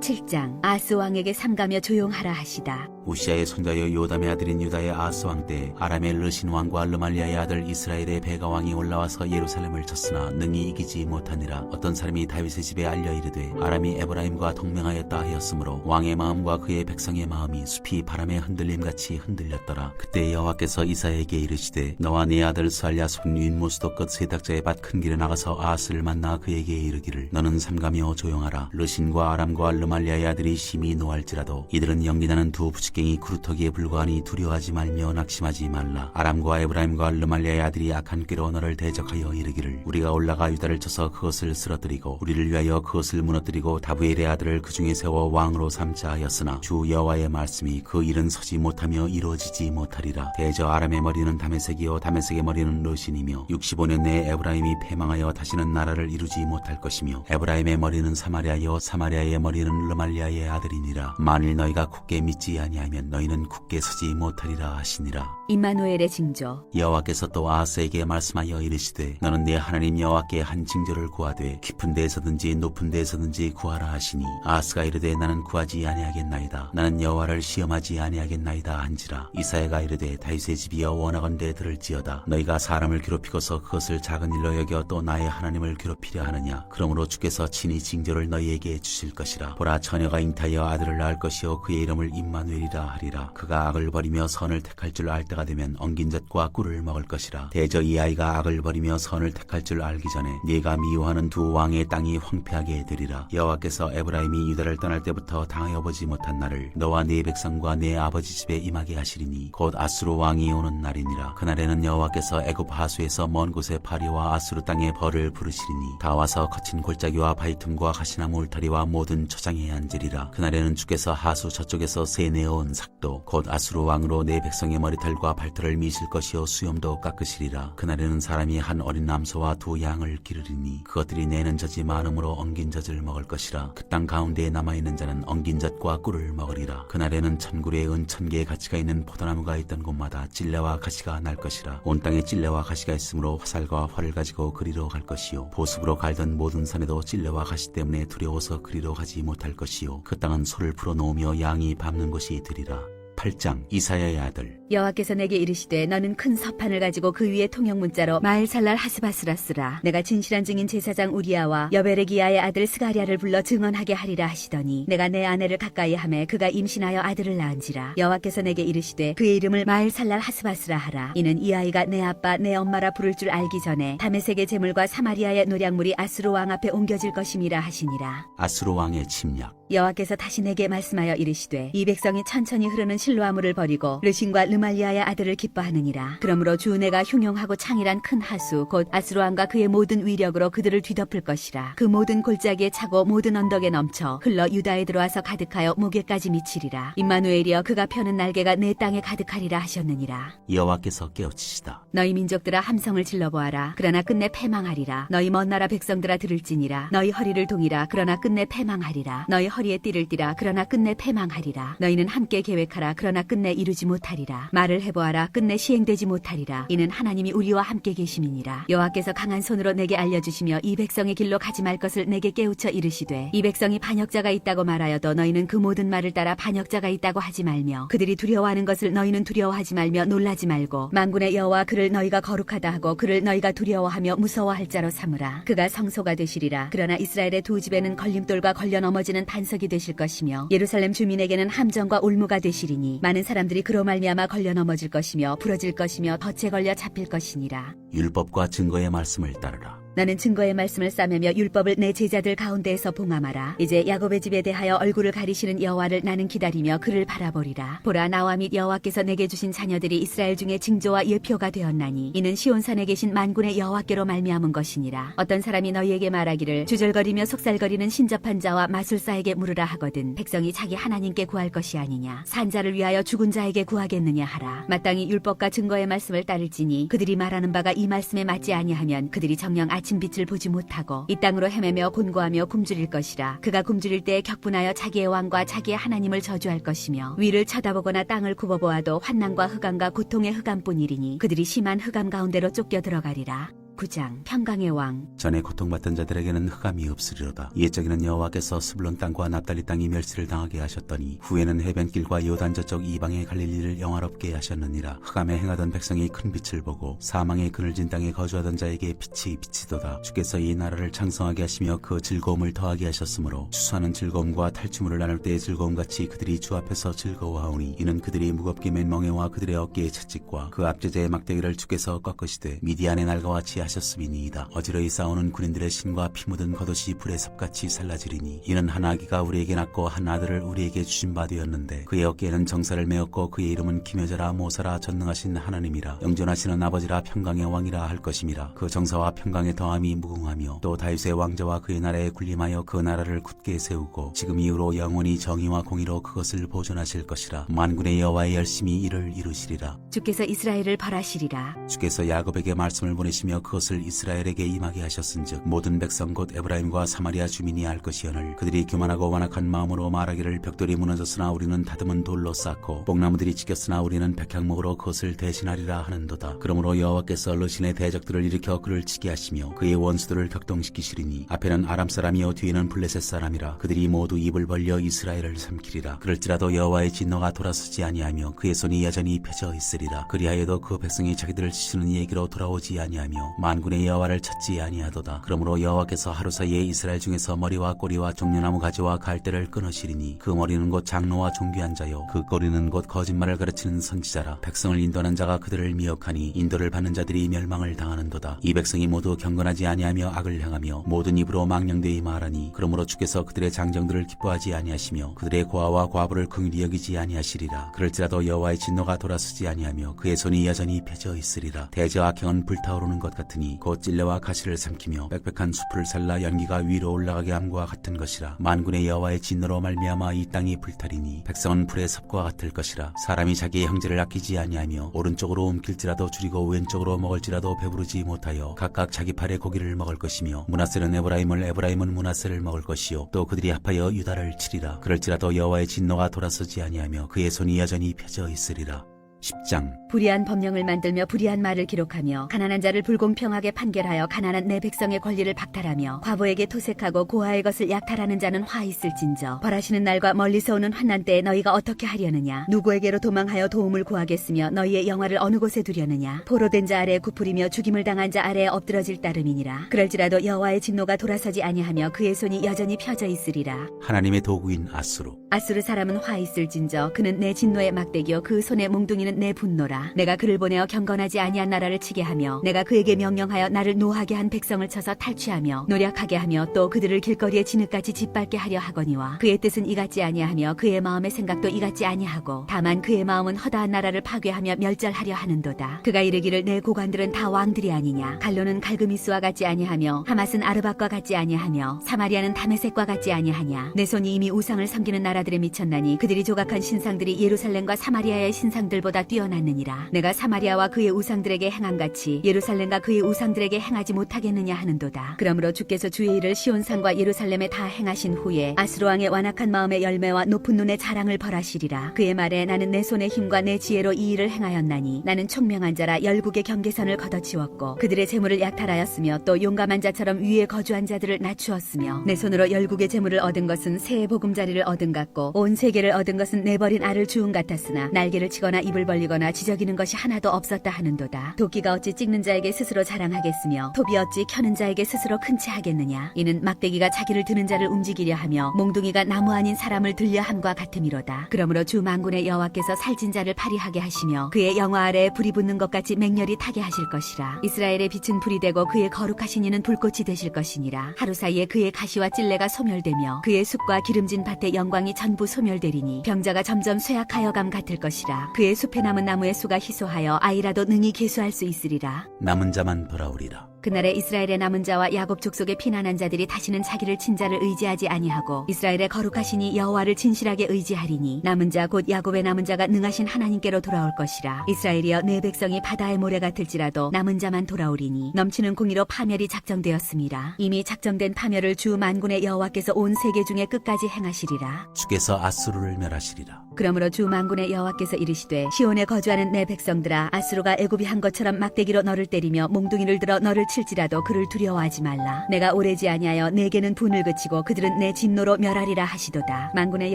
7장 아스 왕에게 삼가며 조용하라 하시다. 우시아의 손자여 요담의 아들인 유다의 아스 왕 때 아람의 르신 왕과 르말리아의 아들 이스라엘의 베가 왕이 올라와서 예루살렘을 쳤으나 능히 이기지 못하니라. 어떤 사람이 다윗의 집에 알려 이르되 아람이 에브라임과 동맹하였다 하였으므로 왕의 마음과 그의 백성의 마음이 숲이 바람에 흔들림 같이 흔들렸더라. 그때 여호와께서 이사에게 이르시되 너와 네 아들 스알야손 윗모스도 끝 세탁자의 밭 큰 길에 나가서 아스를 만나 그에게 이르기를 너는 삼가며 조용하라. 르신과 아람과 르 말리아의 아들이 심히 노할지라도 이들은 연기나는 두 부치갱이 구루터기에 불과하니 두려워하지 말며 낙심하지 말라. 아람과 에브라임과 르말리아의 아들이 악한 꾀로 너를 대적하여 이르기를 우리가 올라가 유다를 쳐서 그것을 쓰러뜨리고 우리를 위하여 그것을 무너뜨리고 다부엘의 아들을 그 중에 세워 왕으로 삼자 하였으나 주 여호와의 말씀이 그 일은 서지 못하며 이루어지지 못하리라. 대저 아람의 머리는 다메섹이요 다메섹의 머리는 르신이며 65년 내에 에브라임이 패망하여 다시는 나라를 이루지 못할 것이며 에브라임의 머리는 사마리아요 사마리아의 머리는 르말리아의 아들이니라. 만일 너희가 굳게 믿지 아니하면 너희는 굳게 서지 못하리라 하시니라. 임마누엘의 징조. 여호와께서 또 아하스에게 말씀하여 이르시되 너는 네 하나님 여호와께 한 징조를 구하되 깊은 데에서든지 높은 데에서든지 구하라 하시니 아하스가 이르되 나는 구하지 아니하겠나이다. 나는 여호와를 시험하지 아니하겠나이다 한지라. 이사야가 이르되 다윗의 집이여 원하건대 들을지어다. 너희가 사람을 괴롭히고서 그것을 작은 일로 여겨 또 나의 하나님을 괴롭히려 하느냐? 그러므로 주께서 친히 징조를 너희에게 주실 것이라. 보라 처녀가 잉타하여 아들을 낳을 것이요 그의 이름을 임마누엘이라 하리라. 그가 악을 버리며 선을 택할 줄 알 때가 되면 엉긴 젖과 꿀을 먹을 것이라. 대저 이 아이가 악을 버리며 선을 택할 줄 알기 전에 네가 미워하는 두 왕의 땅이 황폐하게 되리라. 여호와께서 에브라임이 유다를 떠날 때부터 당하여 보지 못한 날을 너와 네 백성과 네 아버지 집에 임하게 하시리니 곧 아수르 왕이 오는 날이니라. 그날에는 여호와께서 애굽 하수에서 먼 곳에 파리와 아수르 땅에 벌을 부르시리니 다 와서 거친 골짜기와 바위틈과 가시나무 울타리와 모든 초장 에 앉으리라. 그날에는 주께서 하수 저쪽에서 세내어온 삭도 곧 아수르 왕으로 내 백성의 머리털과 발털을 미실 것이요 수염도 깎으시리라. 그날에는 사람이 한 어린 남소와 두 양을 기르리니 그것들이 내는 젖이 많음으로 엉긴 젖을 먹을 것이라. 그 땅 가운데에 남아있는 자는 엉긴 젖과 꿀을 먹으리라. 그날에는 천굴에 은천 개의 가치가 있는 포도나무가 있던 곳마다 찔레와 가시가 날 것이라. 온 땅에 찔레와 가시가 있으므로 화살과 활을 가지고 그리로 갈 것이요. 보습으로 갈던 모든 산에도 찔레와 가시 때문에 두려워서 그리로 가지 못할 것이요. 그 땅은 소를 풀어놓으며 양이 밟는 곳이 되리라 8장 이사야의 아들. 여호와께서 내게 이르시되 너는 큰 서판을 가지고 그 위에 통역 문자로 마엘살랄 하스바스라 쓰라. 내가 진실한 증인 제사장 우리아와 여베레기야의 아들 스가리아를 불러 증언하게 하리라 하시더니 내가 내 아내를 가까이 하매 그가 임신하여 아들을 낳은지라. 여호와께서 내게 이르시되 그의 이름을 마엘살랄 하스바스라 하라. 이는 이 아이가 내 아빠 내 엄마라 부를 줄 알기 전에 다메섹의 재물과 사마리아의 노량물이 아수르 왕 앞에 옮겨질 것임이라 하시니라. 아수르 왕의 침략. 여호와께서 다시 내게 말씀하여 이르시되 이 백성이 천천히 흐르는 실 로아물을 버리고 르신과 르말리아의 아들을 기뻐하느니라. 그러므로 주 내가 흉용하고 창이란 큰 하수 곧 아스로안과 그의 모든 위력으로 그들을 뒤덮을 것이라. 그 모든 골짜기에 차고 모든 언덕에 넘쳐 흘러 유다에 들어와서 가득하여 목에까지 미치리라. 임마누엘이여 그가 펴는 날개가 내 땅에 가득하리라 하셨느니라. 여호와께서 깨우치시다. 너희 민족들아 함성을 질러 보아라. 그러나 끝내 패망하리라. 너희 먼 나라 백성들아 들을지니라. 너희 허리를 동이라. 그러나 끝내 패망하리라. 너희 허리에 띠를 띠라. 그러나 끝내 패망하리라. 너희는 함께 계획하라 그러나 끝내 이루지 못하리라. 말을 해보아라. 끝내 시행되지 못하리라. 이는 하나님이 우리와 함께 계심이니라. 여호와께서 강한 손으로 내게 알려주시며 이 백성의 길로 가지 말 것을 내게 깨우쳐 이르시되 이 백성이 반역자가 있다고 말하여도 너희는 그 모든 말을 따라 반역자가 있다고 하지 말며 그들이 두려워하는 것을 너희는 두려워하지 말며 놀라지 말고 만군의 여호와 그를 너희가 거룩하다 하고 그를 너희가 두려워하며 무서워할 자로 삼으라. 그가 성소가 되시리라. 그러나 이스라엘의 두 집에는 걸림돌과 걸려 넘어지는 반석이 되실 것이며 예루살렘 주민에게는 함정과 올무가 되시리니 많은 사람들이 그로 말미암아 걸려 넘어질 것이며 부러질 것이며 덫에 걸려 잡힐 것이니라. 율법과 증거의 말씀을 따르라 나는 증거의 말씀을 싸매며 율법을 내 제자들 가운데에서 봉함하라. 이제 야곱의 집에 대하여 얼굴을 가리시는 여호와를 나는 기다리며 그를 바라보리라. 보라 나와 및 여호와께서 내게 주신 자녀들이 이스라엘 중에 징조와 예표가 되었나니 이는 시온산에 계신 만군의 여호와께로 말미암은 것이니라. 어떤 사람이 너희에게 말하기를 주절거리며 속살거리는 신접한 자와 마술사에게 물으라 하거든 백성이 자기 하나님께 구할 것이 아니냐. 산자를 위하여 죽은 자에게 구하겠느냐 하라. 마땅히 율법과 증거의 말씀을 따를지니 그들이 말하는 바가 이 말씀에 맞지 아니하면 그들이 정녕 아침 빛을 보지 못하고 이 땅으로 헤매며 곤고하며 굶주릴 것이라. 그가 굶주릴 때 격분하여 자기의 왕과 자기의 하나님을 저주할 것이며 위를 쳐다보거나 땅을 굽어보아도 환난과 흑암과 고통의 흑암뿐이리니 그들이 심한 흑암 가운데로 쫓겨 들어가리라 9장 평강의 왕 전에 고통받던 자들에게는 흑암이 없으리로다. 이에적에는 여호와께서 스불론 땅과 납달리 땅이 멸시를 당하게 하셨더니 후에는 해변길과 요단 저쪽 이방의 갈릴리를 영화롭게 하셨느니라. 흑암에 행하던 백성이 큰 빛을 보고 사망의 그늘진 땅에 거주하던 자에게 빛이 비치도다. 주께서 이 나라를 창성하게 하시며 그 즐거움을 더하게 하셨으므로 추수하는 즐거움과 탈취물을 나눌 때의 즐거움 같이 그들이 주 앞에서 즐거워하오니 이는 그들이 무겁게 맨 멍에와 그들의 어깨의 채찍과 그 앞제자의 막대기를 주께서 꺾으시되 미디안의 날과 같이 하 셨음이니이다. 어지러이 싸우는 군인들의 신과 피 묻은 겉옷이 불의 섭같이 살라지리니 이는 한 아기가 우리에게 낳고 한 아들을 우리에게 주신 바 되었는데 그의 어깨에는 정사를 메었고 그의 이름은 기묘자라 모사라 전능하신 하나님이라 영존하시는 아버지라 평강의 왕이라 할 것임이라 그 정사와 평강의 더함이 무궁하며 또 다윗의 왕자와 그의 나라에 군림하여 그 나라를 굳게 세우고 지금 이후로 영원히 정의와 공의로 그것을 보존하실 것이라 만군의 여호와의 열심히 이를 이루시리라 주께서 이스라엘을 벌하시리라 주께서 야곱에게 말씀을 보내시며 그것 을 이스라엘에게 임하게 하셨은즉 모든 백성 곧 에브라임과 사마리아 주민이 알 것이오늘 그들이 교만하고 완악한 마음으로 말하기를 벽돌이 무너졌으나 우리는 다듬은 돌로 쌓고 뽕나무들이 지켰으나 우리는 백향목으로 그것을 대신하리라 하는도다. 그러므로 여호와께서 르신의 대적들을 일으켜 그를 치게 하시며 그의 원수들을 격동시키시리니 앞에는 아람 사람이요 뒤에는 블레셋 사람이라 그들이 모두 입을 벌려 이스라엘을 삼키리라. 그럴지라도 여호와의 진노가 돌아서지 아니하며 그의 손이 여전히 펴져 있으리라. 그리하여도 그 백성이 자기들을 치시는 얘기로 돌아오지 아니하며 만군의 여호와를 찾지 아니하도다. 그러므로 여호와께서 하루 사이에 이스라엘 중에서 머리와 꼬리와 종려나무 가지와 갈대를 끊으시리니 그 머리는 곧 장로와 종교한 자요. 그 꼬리는 곧 거짓말을 가르치는 선지자라. 백성을 인도하는 자가 그들을 미혹하니 인도를 받는 자들이 멸망을 당하는도다. 이 백성이 모두 경건하지 아니하며 악을 향하며 모든 입으로 망령되이 말하니. 그러므로 주께서 그들의 장정들을 기뻐하지 아니하시며 그들의 고아와 과부를 긍휼히 여기지 아니하시리라. 그럴지라도 여호와의 진노가 돌아서지 아니하며 그의 손이 여전히 펴져 있으리라. 대저 악행은 불타오르는 것 같 으니 곧 찔레와 가시를 삼키며 빽빽한 숲을 살라 연기가 위로 올라가게 함과 같은 것이라. 만군의 여호와의 진노로 말미암아 이 땅이 불타리니 백성은 불의 섭과 같을 것이라. 사람이 자기의 형제를 아끼지 아니하며 오른쪽으로 움킬지라도 줄이고 왼쪽으로 먹을지라도 배부르지 못하여 각각 자기 팔의 고기를 먹을 것이며 문하세는 에브라임을 에브라임은 문하세를 먹을 것이요. 또 그들이 합하여 유다를 치리라. 그럴지라도 여호와의 진노가 돌아서지 아니하며 그의 손이 여전히 펴져 있으리라. 10장 불의한 법령을 만들며 불의한 말을 기록하며 가난한 자를 불공평하게 판결하여 가난한 내 백성의 권리를 박탈하며 과부에게 토색하고 고아의 것을 약탈하는 자는 화 있을진저 벌하시는 날과 멀리서 오는 환난 때에 너희가 어떻게 하려느냐? 누구에게로 도망하여 도움을 구하겠으며 너희의 영화를 어느 곳에 두려느냐? 포로된 자 아래 구풀이며 죽임을 당한 자 아래에 엎드러질 따름이니라. 그럴지라도 여호와의 진노가 돌아서지 아니하며 그의 손이 여전히 펴져 있으리라. 하나님의 도구인 아수로 아수르 사람은 화 있을진저 그는 내 진노의 막대기요 그 손의 몽둥이는 내 분노라 내가 그를 보내어 경건하지 아니한 나라를 치게 하며 내가 그에게 명령하여 나를 노하게 한 백성을 쳐서 탈취하며 노력하게 하며 또 그들을 길거리에 진흙같이 짓밟게 하려 하거니와 그의 뜻은 이같지 아니하며 그의 마음의 생각도 이같지 아니하고 다만 그의 마음은 허다한 나라를 파괴하며 멸절하려 하는도다. 그가 이르기를 내 고관들은 다 왕들이 아니냐. 갈로는 갈그미스와 같지 아니하며 하맛은 아르밧과 같지 아니하며 사마리아는 다메섹과 같지 아니하냐. 내 손이 이미 우상을 섬기는 나라들에 미쳤나니 그들이 조각한 신상들이 예루살렘과 사마리아의 신상들보다 뛰어났느니라 내가 사마리아와 그의 우상들에게 행한 같이 예루살렘과 그의 우상들에게 행하지 못하겠느냐 하는도다. 그러므로 주께서 주의 일을 시온산과 예루살렘에 다 행하신 후에 아스로 왕의 완악한 마음의 열매와 높은 눈의 자랑을 벌하시리라. 그의 말에 나는 내 손의 힘과 내 지혜로 이 일을 행하였나니 나는 총명한 자라 열국의 경계선을 걷어치웠고 그들의 재물을 약탈하였으며 또 용감한 자처럼 위에 거주한 자들을 낮추었으며 내 손으로 열국의 재물을 얻은 것은 새의 보금자리를 얻은 같고 온 세계를 얻은 것은 내 버린 알을 주운 같았으나 날개를 치거나 입을 벌리거나 지 저귀는 것이 하나도 없었다 하는도다. 도끼가 어찌 찍는 자에게 스스로 자랑하겠으며 톱이 어찌 켜는 자에게 스스로 큰 채 하겠느냐? 이는 막대기가 자기를 드는 자를 움직이려 하며 몽둥이가 나무 아닌 사람을 들려 함과 같음이로다. 그러므로 주 만군의 여호와께서 살진 자를 파리하게 하시며 그의 영화 아래에 불이 붙는 것 같이 맹렬히 타게 하실 것이라. 이스라엘의 빛은 불이 되고 그의 거룩하신 이는 불꽃이 되실 것이니라. 하루 사이에 그의 가시와 찔레가 소멸되며 그의 숲과 기름진 밭의 영광이 전부 소멸되리니 병자가 점점 쇠약하여감 같을 것이라. 그의 숲에 남은 나무의 수가 희소하여 아이라도 능히 계수할 수 있으리라. 남은 자만 돌아오리라. 그날에 이스라엘의 남은 자와 야곱 족속의 피난한 자들이 다시는 자기를 친자를 의지하지 아니하고 이스라엘의 거룩하시니 여호와를 진실하게 의지하리니 남은 자 곧 야곱의 남은 자가 능하신 하나님께로 돌아올 것이라. 이스라엘이여 내 백성이 바다의 모래 같을지라도 남은 자만 돌아오리니 넘치는 공의로 파멸이 작정되었습니다. 이미 작정된 파멸을 주 만군의 여호와께서 온 세계 중에 끝까지 행하시리라. 주께서 아수르를 멸하시리라. 그러므로 주 만군의 여호와께서 이르시되 시온에 거주하는 내 백성들아 아수르가 애굽이 한 것처럼 막대기로 너를 때리며 몽둥이를 들어 너를 칠지라도 그를 두려워하지 말라. 내가 오래지 아니하여 내게는 분을 그치고 그들은 내 진노로 멸하리라 하시도다. 만군의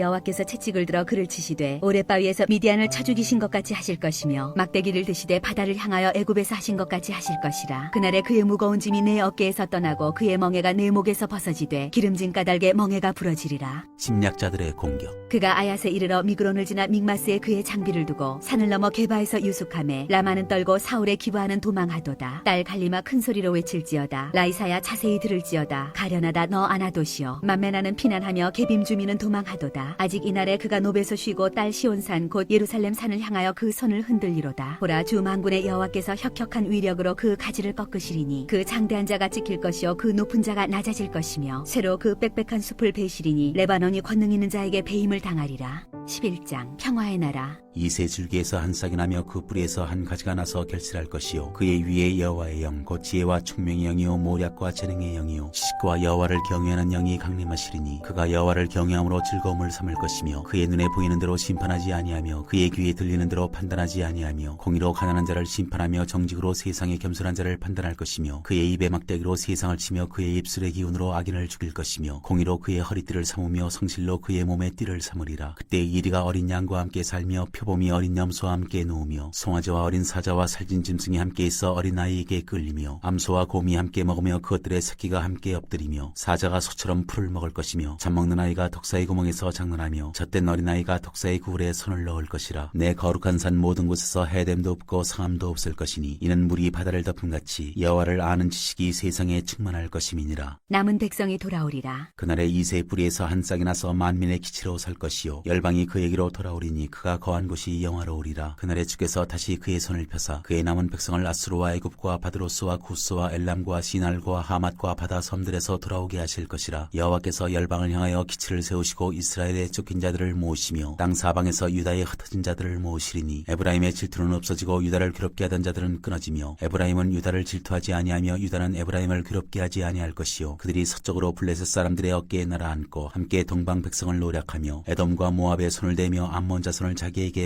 여호와께서 채찍을 들어 그를 치시되 오랫바위에서 미디안을 쳐 죽이신 것 같이 하실 것이며 막대기를 드시되 바다를 향하여 애굽에서 하신 것 같이 하실 것이라. 그날에 그의 무거운 짐이 내 어깨에서 떠나고 그의 멍에가 내 목에서 벗어지되 기름진 까닭에 멍에가 부러지리라. 침략자들의 공격. 그가 아야세 이르러 미그론을 지나 믹마스에 그의 장비를 두고 산을 넘어 게바에서 유숙함에 라마는 떨고 사울의 기부하는 도망하도다. 딸 갈리마 큰 소리로 외칠지어다. 라이사야 자세히 들을지어다. 가련하다 너 아나도시여. 만메나는 피난하며 게빔 주민은 도망하도다. 아직 이날에 그가 노베서 쉬고 딸 시온산 곧 예루살렘 산을 향하여 그 손을 흔들리로다. 보라 주 만군의 여호와께서 혁혁한 위력으로 그 가지를 꺾으시리니 그 장대한 자가 찍힐 것이요 그 높은 자가 낮아질 것이며 새로 그 빽빽한 숲을 베시리니 레바논이 권능 있는 자에게 배임을 당하리라. 11장 평화의 나라 이세 줄기에서 한 싹이 나며 그 뿌리에서 한 가지가 나서 결실할 것이요. 그의 위에 여호와의 영곧 지혜와 총명의 영이요 모략과 재능의 영이요. 지식과 여호와를 경외하는 영이 강림하시리니 그가 여호와를 경외함으로 즐거움을 삼을 것이며 그의 눈에 보이는 대로 심판하지 아니하며 그의 귀에 들리는 대로 판단하지 아니하며 공의로 가난한 자를 심판하며 정직으로 세상의 겸손한 자를 판단할 것이며 그의 입에 막대기로 세상을 치며 그의 입술의 기운으로 악인을 죽일 것이며 공의로 그의 허리띠를 삼으며 성실로 그의 몸에 띠를 삼으리라. 그때 이리가 어린 양과 함께 살며 표 범이 어린 염소와 함께 누우며 송아지와 어린 사자와 살진 짐승이 함께 있어 어린 아이에게 끌리며 암소와 곰이 함께 먹으며 그것들의 새끼가 함께 엎드리며 사자가 소처럼 풀을 먹을 것이며 잠먹는 아이가 독사의 구멍에서 장난하며 젖된 어린 아이가 독사의 구울에 손을 넣을 것이라 내 거룩한 산 모든 곳에서 해됨도 없고 상함도 없을 것이니 이는 물이 바다를 덮음같이 여호와를 아는 지식이 세상에 충만할 것임이니라. 남은 백성이 돌아오리라. 그날에 이세 뿌리에서 한 싹이 나서 만민의 기치로 설 것이요 열방이 그에게로 돌아오리니 그가 거한 곳이 영화로우리라. 그날에 주께서 다시 그의 손을 펴사 그의 남은 백성을 아수르와 애굽과 바드로스와 구스와 엘람과 시날과 하맛과 바다 섬들에서 돌아오게 하실 것이라. 여호와께서 열방을 향하여 기치를 세우시고 이스라엘의 쫓긴 자들을 모으시며 땅 사방에서 유다의 흩어진 자들을 모으시리니 에브라임의 질투는 없어지고 유다를 괴롭게 하던 자들은 끊어지며 에브라임은 유다를 질투하지 아니하며 유다는 에브라임을 괴롭게 하지 아니할 것이요. 그들이 서쪽으로 블레셋 사람들의 어깨에 날아앉고 함께 동방 백성을 노력하며 에돔과 모압의 손을 대며 암몬 자손을 자기에게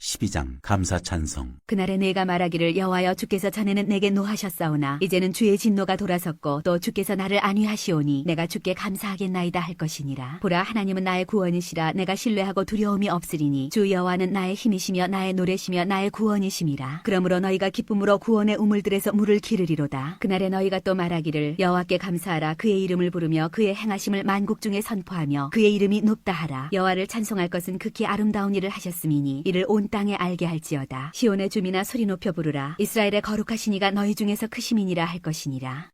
12장 감사 찬송. 그날에 내가 말하기를 여호와여 주께서 전에는 내게 노하셨사오나 이제는 주의 진노가 돌아섰고 또 주께서 나를 안위하시오니 내가 주께 감사하겠나이다 할 것이니라. 보라 하나님은 나의 구원이시라. 내가 신뢰하고 두려움이 없으리니 주 여호와는 나의 힘이시며 나의 노래시며 나의 구원이심이라. 그러므로 너희가 기쁨으로 구원의 우물들에서 물을 기르리로다. 그날에 너희가 또 말하기를 여호와께 감사하라. 그의 이름을 부르며 그의 행하심을 만국 중에 선포하며 그의 이름이 높다 하라. 여호와를 찬송할 것은 극히 아름다운 일을 하셨음이니 이를 온 땅에 알게 할지어다. 시온의 주민아 소리 높여 부르라. 이스라엘의 거룩하신 이가 너희 중에서 크심이니라 할 것이니라